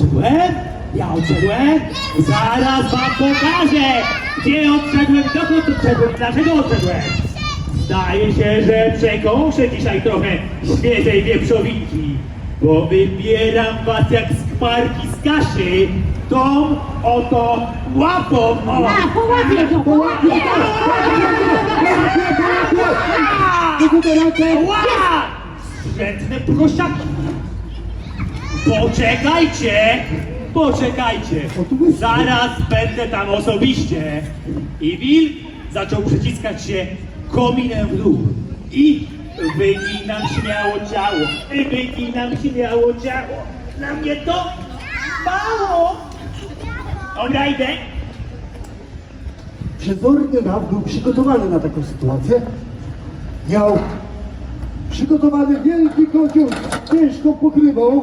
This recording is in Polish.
odszedłem? Ja odszedłem? Zaraz wam pokażę! Gdzie odszedłem, dokąd odszedłem, dlaczego odszedłem? Zdaje się, że przekąszę dzisiaj trochę świeżej wieprzowinki, bo wybieram was jak skmarki z kaszy tą oto łapą! O! Połapie go, połapie go! Ła! Sprzętne prosiaki! Poczekajcie! Poczekajcie! Zaraz będę tam osobiście! I wilk zaczął przyciskać się kominem w dół. I wyginam śmiało ciało! I wyginam śmiało ciało! Na mnie to mało! Dobra, idę! Przezorny Raf był przygotowany na taką sytuację. Miał przygotowany wielki kocioł z ciężką pokrywą.